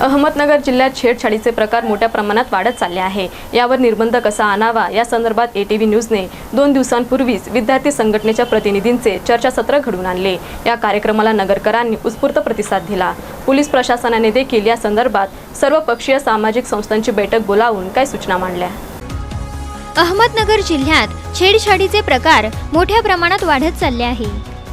अहमदनगर जिल्ह्यात छेडछाडीचे प्रकार मोठ्या प्रमाणात वाढत चालले आहे. यावर निर्बंध कसा आणावा? या संदर्भात एटीव्ही न्यूजने दोन दिवसांपूर्वीच विद्यार्थी संघटनेच्या प्रतिनिधींचे चर्चासत्र घडवून आणले. या कार्यक्रमाला नगरकरांनी उत्स्फूर्त प्रतिसाद दिला. पोलीस प्रशासनाने देखील या संदर्भात सर्वपक्षीय सामाजिक संस्थांची बैठक बोलावून काही सूचना मांडल्या. अहमदनगर जिल्ह्यात छेडछाडीचे प्रकार मोठ्या प्रमाणात वाढत चालले आहे.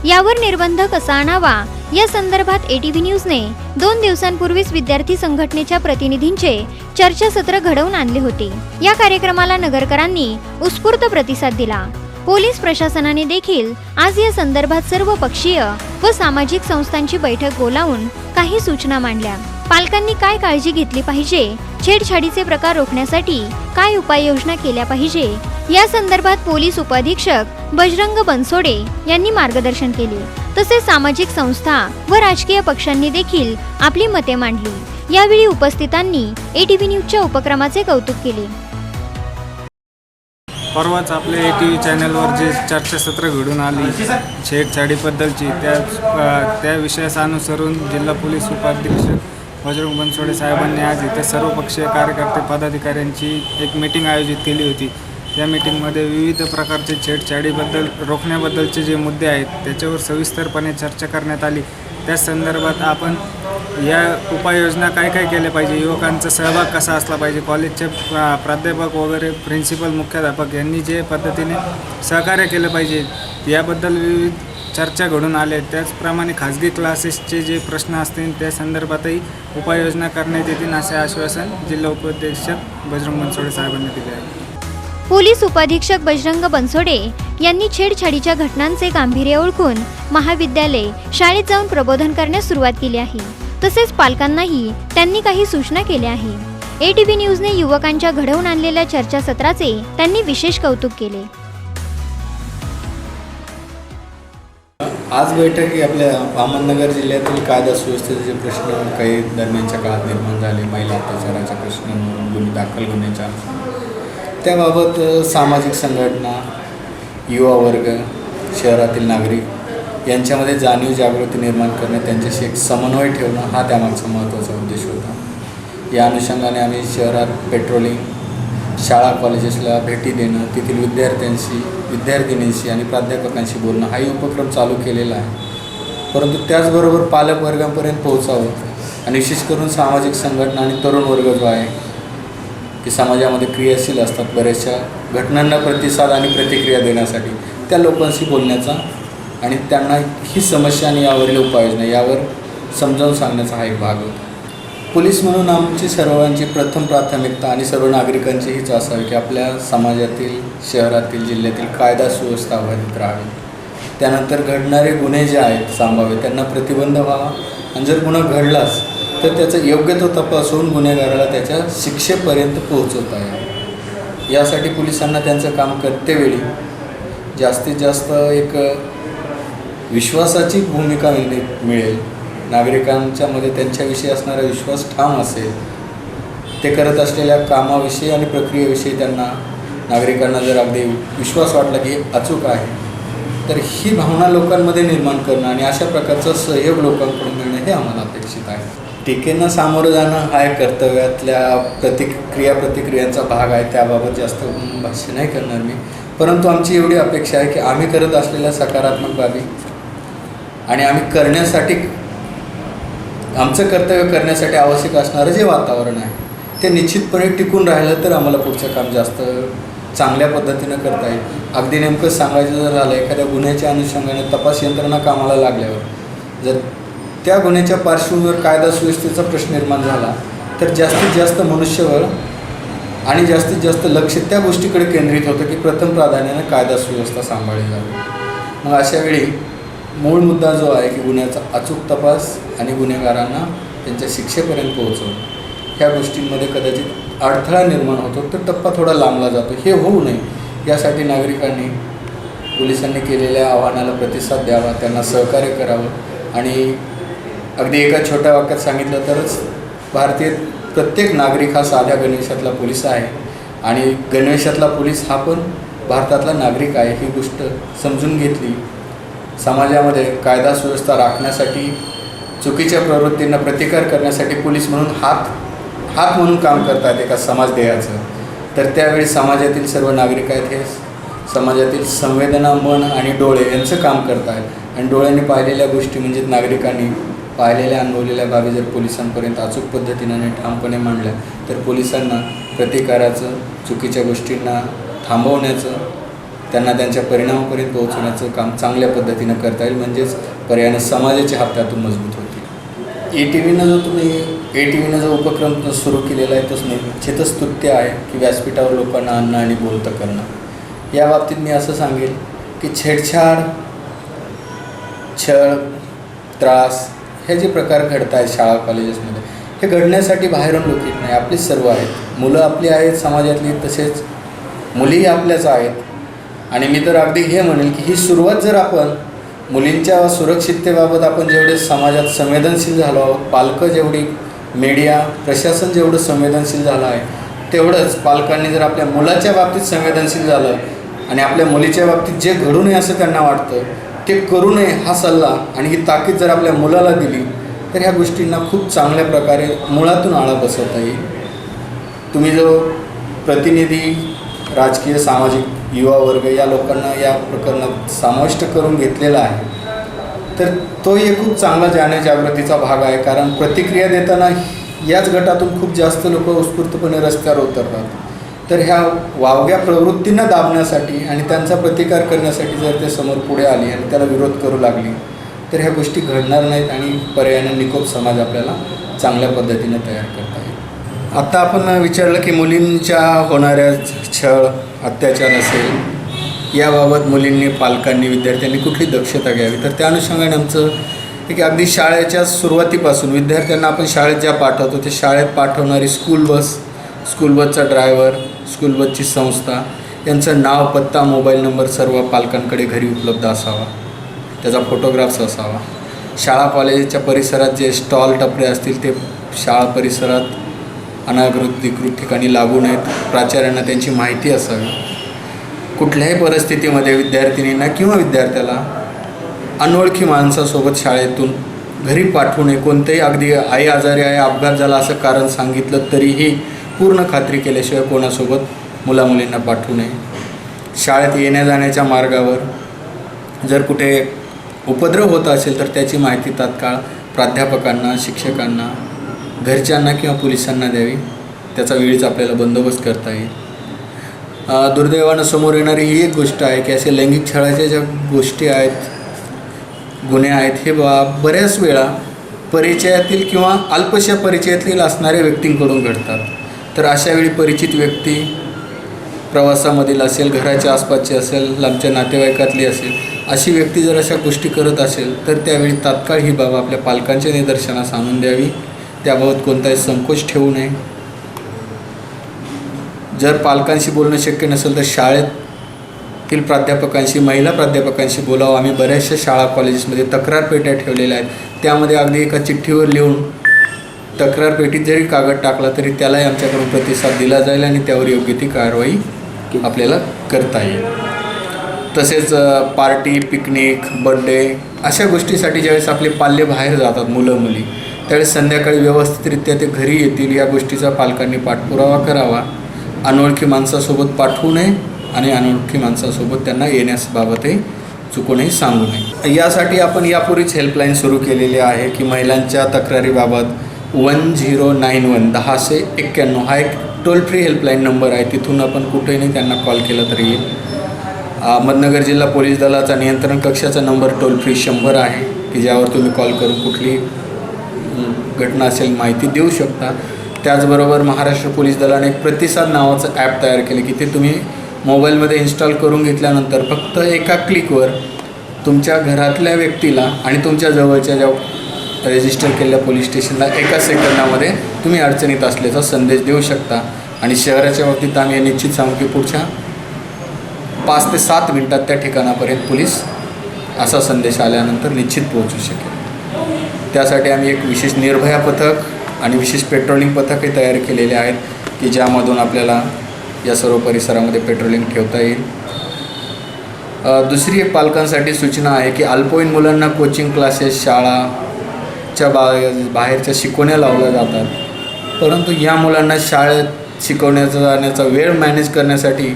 यावर निर्बंध कसा आणावा? या संदर्भात एटीव्ही न्यूजने दोन दिवसांपूर्वीच विद्यार्थी संघटनेच्या प्रतिनिधींचे चर्चासत्र घडवून आणले होते. या कार्यक्रमाला नगरकरांनी उत्स्फूर्त प्रतिसाद दिला. पोलीस प्रशासनाने देखील आज या संदर्भात सर्व पक्षीय व सामाजिक संस्थांची बैठक बोलावून काही सूचना मांडल्या. पालकांनी काय काळजी घेतली पाहिजे? छेडछाडीचे प्रकार रोखण्यासाठी काय उपाययोजना केल्या पाहिजे? या संदर्भात पोलीस उपाधीक्षक बजरंग बनसोडे यांनी मार्गदर्शन केले. तसेच सामाजिक संस्था व राजकीय पक्षांनी देखील आपली मते मांडली. यावेळी उपस्थितांनी एटीव्ही न्यूजच्या उपक्रमाचे कौतुक केले. परवाच आपल्या ए टी व्ही चॅनलवर जे चर्चासत्र घडून आली छेडछाडीबद्दलची त्या त्या विषयास अनुसरून जिल्हा पोलीस उपाध्यक्ष बजरंग बनसोडे साहेबांनी आज इथे सर्वपक्षीय कार्यकर्ते पदाधिकाऱ्यांची एक मीटिंग आयोजित केली होती. या मीटिंगमध्ये विविध प्रकारचे छेडछाडीबद्दल रोखण्याबद्दलचे जे मुद्दे आहेत त्याच्यावर सविस्तरपणे चर्चा करण्यात आली. त्या संदर्भात आपण या उपाययोजना काय काय केल्या पाहिजे? युवकांचा सहभाग कसा असला पाहिजे? कॉलेजचे प्राध्यापक वगैरे प्रिन्सिपल मुख्याध्यापक यांनी जे पद्धतीने सहकार्य केलं पाहिजे याबद्दल विविध चर्चा घडून आले त्याचप्रमाणे खाजगी क्लासेसचे जे प्रश्न असतील त्या संदर्भातही उपाययोजना करण्यात येतील असे आश्वासन जिल्हा उपाध्यक्ष बजरंग बनसोडे साहेबांनी दिले आहे. पोलीस उपाधीक्षक बजरंग बनसोडे यांनी छेडछाडीच्या घटनांचे गांभीर्य ओळखून महाविद्यालय शाळेत जाऊन प्रबोधन करण्यास सुरुवात केली आहे. तसेच पालकांनाही त्यांनी काही सूचना केल्या आहे एटीव्ही न्यूजने युवकांच्या घडवून आणलेल्या चर्चासत्राचे त्यांनी विशेष कौतुक केले. आज बैठक ही आपल्या अहमदनगर जिल्ह्यातील कायदा सुव्यवस्थेचे प्रश्न काही दरम्यानच्या काळात निर्माण झाले महिला अत्याचाराच्या प्रश्नांवरून गुन्हे दाखल होण्याच्या त्याबाबत सामाजिक संघटना युवा वर्ग शहरातील नागरिक यांच्यामध्ये जाणीव जागृती निर्माण करणं त्यांच्याशी एक समन्वय ठेवणं हा त्यामागचा महत्त्वाचा उद्देश होता. या अनुषंगाने आम्ही शहरात पेट्रोलिंग शाळा कॉलेजेसला भेटी देणं तेथील विद्यार्थ्यांशी विद्यार्थिनींशी आणि प्राध्यापकांशी बोलणं हाही उपक्रम चालू केलेला आहे. परंतु त्याचबरोबर पालक वर्गापर्यंत पोहोचावं आणि विशेष करून सामाजिक संघटना आणि तरुण वर्ग जो आहे की समाजामध्ये क्रियाशील असतात बऱ्याचशा घटनांना प्रतिसाद आणि प्रतिक्रिया देण्यासाठी. त्या लोकांशी बोलण्याचा आणि त्यांना ही समस्या आणि यावरील उपाययोजना यावर समजावून सांगण्याचा हा एक भाग होता. पोलीस म्हणून आमची सर्वांची प्रथम प्राथमिकता आणि सर्व नागरिकांची हीच असावी की आपल्या समाजातील शहरातील जिल्ह्यातील कायदा सुव्यवस्था अबाधित राहावी. त्यानंतर घडणारे गुन्हे जे आहेत संभाव्य त्यांना प्रतिबंध व्हावा. आणि जर गुन्हा घडलाच तर त्याचं योग्य तो तपासून गुन्हेगाराला त्याच्या शिक्षेपर्यंत पोहोचवता आहे. यासाठी पोलिसांना त्यांचं काम करतेवेळी जास्तीत जास्त एक विश्वासाची भूमिका मिळणे मिळेल. नागरिकांच्या मध्ये त्यांच्याविषयी असणारा विश्वास ठाम असेल. ते करत असलेल्या कामाविषयी आणि प्रक्रियेविषयी त्यांना नागरिकांना जर अगदी विश्वास वाटला की अचूक आहे तर ही भावना लोकांमध्ये निर्माण करणं आणि अशा प्रकारचं सहयोग लोकांकडून मिळणं हे आम्हाला अपेक्षित आहे. टीकेनं सामोरं जाणं हा एक कर्तव्यातल्या प्रतिक्रिया प्रतिक्रियांचा भाग आहे. त्याबाबत जास्त भाष्य नाही करणार मी. परंतु आमची एवढी अपेक्षा आहे की आम्ही करत असलेल्या सकारात्मक बाबी आणि आम्ही करण्यासाठी आमचं कर्तव्य करण्यासाठी आवश्यक असणारं जे वातावरण आहे ते निश्चितपणे टिकून राहिलं तर आम्हाला पुढचं काम जास्त चांगल्या पद्धतीनं करता येईल. अगदी नेमकं सांगायचं जर झालं एखाद्या गुन्ह्याच्या अनुषंगाने तपास यंत्रणा कामाला लागल्यावर जर त्या गुन्ह्याच्या पार्श्वभूमीवर कायदा सुव्यवस्थेचा प्रश्न निर्माण झाला. तर जास्तीत जास्त मनुष्यबळ आणि जास्तीत जास्त लक्ष त्या गोष्टीकडे केंद्रित होतं की प्रथम प्राधान्याने कायदा सुव्यवस्था सांभाळली जावी. मग अशा वेळी मूळ मुद्दा जो आहे की गुन्ह्याचा अचूक तपास आणि गुन्हेगारांना त्यांच्या शिक्षेपर्यंत पोहोचवणं ह्या गोष्टींमध्ये कदाचित अडथळा निर्माण होतो तर टप्पा थोडा लांबला जातो. हे होऊ नये. यासाठी नागरिकांनी पोलिसांनी केलेल्या आव्हानाला प्रतिसाद द्यावा त्यांना सहकार्य करावं आणि अगदी एका छोट्या वाक्यात सांगितलं तरच भारतीय प्रत्येक नागरिक हा साध्या गणेशातला पोलीस आहे. आणि गणेशातला पोलीस हा पण भारतातला नागरिक आहे ही गोष्ट समजून घेतली. समाजामध्ये कायदा सुव्यवस्था राखण्यासाठी चुकीच्या प्रवृत्तींना प्रतिकार करण्यासाठी पोलीस म्हणून हात हात म्हणून काम करतात एका समाजदेहाचं तर त्यावेळी समाजातील सर्व नागरिक आहेत हे समाजातील संवेदना मन आणि डोळे यांचं काम करत आहेत आणि डोळ्यांनी पाहिलेल्या गोष्टी म्हणजे नागरिकांनी पाहिलेल्या अनुभवलेल्या बाबी जर पोलिसांपर्यंत अचूक पद्धतीनं आणि ठामपणे मांडल्या तर पोलिसांना प्रतिकाराचं चुकीच्या गोष्टींना थांबवण्याचं त्यांना त्यांच्या परिणामापर्यंत पोहोचवण्याचं काम चांगल्या पद्धतीनं करता येईल. म्हणजेच पर्यायाने समाजाच्या हात मजबूत होतील. ए टी व्हीनं जो तुम्ही ए टी व्हीनं जो उपक्रम सुरू केलेला आहे तोच म्हणजे निश्चितच स्तुत्य आहे की व्यासपीठावर लोकांना आणणं आणि बोलतं करणं. या बाबतीत मी असं सांगेल की छेडछाड छळ त्रास हे जे प्रकार घडत आहेत शाळा कॉलेजेसमध्ये हे घडण्यासाठी बाहेरून लोक येत नाही. आपलीच सर्व आहेत. मुलं आपली आहेत समाजातली तसेच मुलीही आपल्याच आहेत. आणि मी तर अगदी हे म्हणेल की ही सुरुवात जर आपण मुलींच्या सुरक्षिततेबाबत आपण जेवढे समाजात संवेदनशील झालो आहोत पालकं जेवढी मीडिया प्रशासन जेवढं संवेदनशील झालं आहे तेवढंच पालकांनी जर आपल्या मुलाच्या बाबतीत संवेदनशील झालं आणि आपल्या मुलीच्या बाबतीत जे घडू नये असं त्यांना वाटतं ते करू नये हा सल्ला आणि ही ताकीद जर आपल्या मुलाला दिली तर ह्या गोष्टींना खूप चांगल्या प्रकारे मुळातून आळा बसवता येईल. तुम्ही जो प्रतिनिधी राजकीय सामाजिक युवा वर्ग या लोकांना या प्रकरणात समाविष्ट करून घेतलेला आहे तर तो एक खूप चांगला जाणे जागृतीचा भाग आहे. कारण प्रतिक्रिया देताना याच गटातून खूप जास्त लोक उत्स्फूर्तपणे रस्त्यावर उतरतात. तर ह्या वावग्या प्रवृत्तींना दाबण्यासाठी आणि त्यांचा प्रतिकार करण्यासाठी जर ते समोर पुढे आली आणि त्याला विरोध करू लागली तर ह्या गोष्टी घडणार नाहीत आणि पर्यायाने निकोप समाज आपल्याला चांगल्या पद्धतीने तयार करता येईल. आत्ता आपण विचारलं की मुलींच्या होणाऱ्या छळ अत्याचार असेल याबाबत मुलींनी पालकांनी विद्यार्थ्यांनी कुठली दक्षता घ्यावी? तर त्या अनुषंगाने आमचं एक अगदी शाळेच्या सुरुवातीपासून विद्यार्थ्यांना आपण शाळेत ज्या पाठवतो ते शाळेत पाठवणारी स्कूल बस स्कूल बसचा ड्रायव्हर स्कूल बसची संस्था यांचं नाव पत्ता मोबाईल नंबर सर्व पालकांकडे घरी उपलब्ध असावा. त्याचा फोटोग्राफ्स असावा. शाळा कॉलेजच्या परिसरात जे स्टॉल टपरे असतील ते शाळा परिसरात अनागृत विकृत ठिकाणी लागू नयेत. प्राचार्यांना त्यांची माहिती असावी. कुठल्याही परिस्थितीमध्ये विद्यार्थिनींना किंवा विद्यार्थ्याला अनोळखी माणसासोबत शाळेतून घरी पाठवू नये कोणतेही अगदी आई आजारी आहे अपघात झाला असं कारण सांगितलं तरीही पूर्ण खात्री केल्याशिवाय कोणासोबत मुलामुलींना पाठवू नये. शाळेत येण्या जाण्याच्या मार्गावर जर कुठे उपद्रव होत असेल तर त्याची माहिती तात्काळ प्राध्यापकांना शिक्षकांना घरच्यांना किंवा पोलिसांना द्यावी. त्याचा वेळीच आपल्याला बंदोबस्त करता येईल. दुर्दैवानं समोर येणारी ही एक गोष्ट आहे की असे लैंगिक छळाच्या ज्या गोष्टी आहेत गुन्हे आहेत हे बा बऱ्याच वेळा परिचयातील किंवा अल्पशा परिचयातील असणाऱ्या व्यक्तींकडून घडतात. तर अशा वेळी परिचित व्यक्ती प्रवासामधील असेल घराच्या आसपासची असेल लांबच्या नातेवाईकातली असेल अशी व्यक्ती जर अशा गोष्टी करत असेल तर त्यावेळी तात्काळ ही बाब आपल्या पालकांच्या निदर्शनास आणून द्यावी. त्याबाबत कोणताही संकोच ठेवू नये. जर पालकांशी बोलणं शक्य नसेल तर शाळेतील प्राध्यापकांशी महिला प्राध्यापकांशी बोलावं. आम्ही बऱ्याचशा शाळा कॉलेजेसमध्ये तक्रार पेट्या ठेवलेल्या आहेत. त्यामध्ये अगदी एका चिठ्ठीवर लिहून तक्रार पेटीत जरी कागद टाकला तरी त्यालाही आमच्याकडून प्रतिसाद दिला जाईल आणि त्यावर योग्य ती कारवाई आपल्याला करता येईल. तसेच पार्टी पिकनिक बड्डे अशा गोष्टीसाठी ज्यावेळेस आपले पाल्य बाहेर जातात मुलं मुली त्यावेळेस संध्याकाळी व्यवस्थितरित्या ते घरी येतील या गोष्टीचा पालकांनी पाठपुरावा करावा. अनोळखी माणसासोबत पाठवू नये आणि अनोळखी माणसासोबत त्यांना येण्याबाबतही चुकूनही सांगू नये. यासाठी आपण यापूर्वीच हेल्पलाईन सुरू केलेली आहे की महिलांच्या तक्रारीबाबत वन झिरो नाईन वन दहाशे एक्क्याण्णव. हा एक टोल फ्री हेल्पलाईन नंबर आहे. तिथून आपण कुठेही त्यांना कॉल केला तरी. येईल अहमदनगर जिल्हा पोलीस दलाचा नियंत्रण कक्षाचा नंबर टोल फ्री शंभर आहे की ज्यावर तुम्ही कॉल करून कुठली घटना असेल माहिती देऊ शकता. त्याचबरोबर महाराष्ट्र पोलीस दलाने एक प्रतिसाद नावाचं ॲप तयार केले की ते तुम्ही मोबाईलमध्ये इन्स्टॉल करून घेतल्यानंतर फक्त एका क्लिकवर तुमच्या घरातल्या व्यक्तीला आणि तुमच्या जवळच्या ज्या रजिस्टर केलेल्या पोलीस स्टेशनला एका सेकंदामध्ये तुम्ही अडचणीत असल्याचा संदेश देऊ शकता. आणि शहराच्या बाबतीत आम्ही निश्चित सांगू की पुढच्या पाच ते सात मिनटात त्या ठिकाणापर्यंत पोलीस असा संदेश आल्यानंतर निश्चित पोहोचू शकेल. त्यासाठी आम्ही एक विशेष निर्भया पथक आणि विशेष पेट्रोलिंग पथकही तयार केलेले आहेत की ज्यामधून आपल्याला या सर्व परिसरामध्ये पेट्रोलिंग ठेवता येईल. दुसरी एक पालकांसाठी सूचना आहे की अल्पवयीन मुलांना कोचिंग क्लासेस शाळा च्या बा बाहेरच्या शिकवण्या लावल्या जातात. परंतु या मुलांना शाळेत शिकवण्याचा जाण्याचा वेळ मॅनेज करण्यासाठी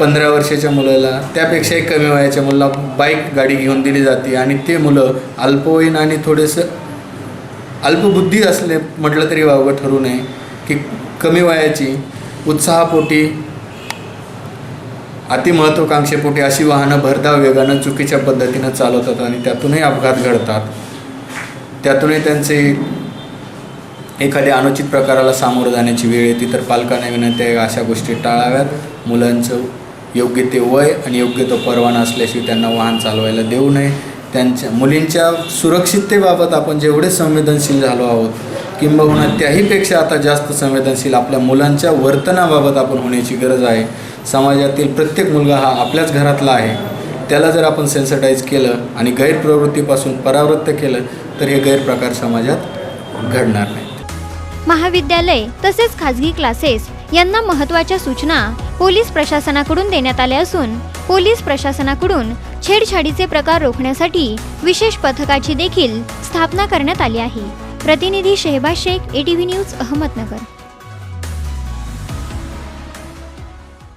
पंधरा वर्षाच्या मुलाला त्यापेक्षाही कमी वयाच्या मुलाला बाईक गाडी घेऊन दिली जाते आणि ते मुलं अल्पवयीन आणि थोडेसं अल्पबुद्धी असले म्हटलं तरी वावं ठरू नये की कमी वयाची उत्साहापोटी अतिमहत्वाकांक्षेपोटी अशी वाहनं भरधाव वेगानं चुकीच्या पद्धतीनं चालवतात आणि त्यातूनही अपघात घडतात. त्यातूनही त्यांचे एखाद्या अनुचित प्रकाराला सामोरं जाण्याची वेळ येते तर पालकांना विनंती आहे अशा गोष्टी टाळाव्यात. मुलांचं योग्य ते वय आणि योग्य तो परवाना असल्याशिवाय त्यांना वाहन चालवायला देऊ नये. त्यांच्या मुलींच्या सुरक्षिततेबाबत आपण जेवढे संवेदनशील झालो आहोत किंबहुना त्याहीपेक्षा आता जास्त संवेदनशील आपल्या मुलांच्या वर्तनाबाबत आपण होण्याची गरज आहे. समाजातील प्रत्येक मुलगा हा आपल्याच घरातला आहे. त्याला जर आपण सेन्सिटाईज केलं आणि गैरप्रवृत्तीपासून परावृत्त केलं तर हे गैरप्रकार समाजात घडणार नाहीत. महाविद्यालय तसेच खाजगी क्लासेस यांना महत्त्वाच्या सूचना पोलीस प्रशासनाकडून देण्यात आल्या असून पोलीस प्रशासनाकडून छेडछाडीचे प्रकार रोखण्यासाठी विशेष पथकाची देखील स्थापना करण्यात आली आहे. प्रतिनिधी शेहबाज शेख एटीव्ही न्यूज अहमदनगर.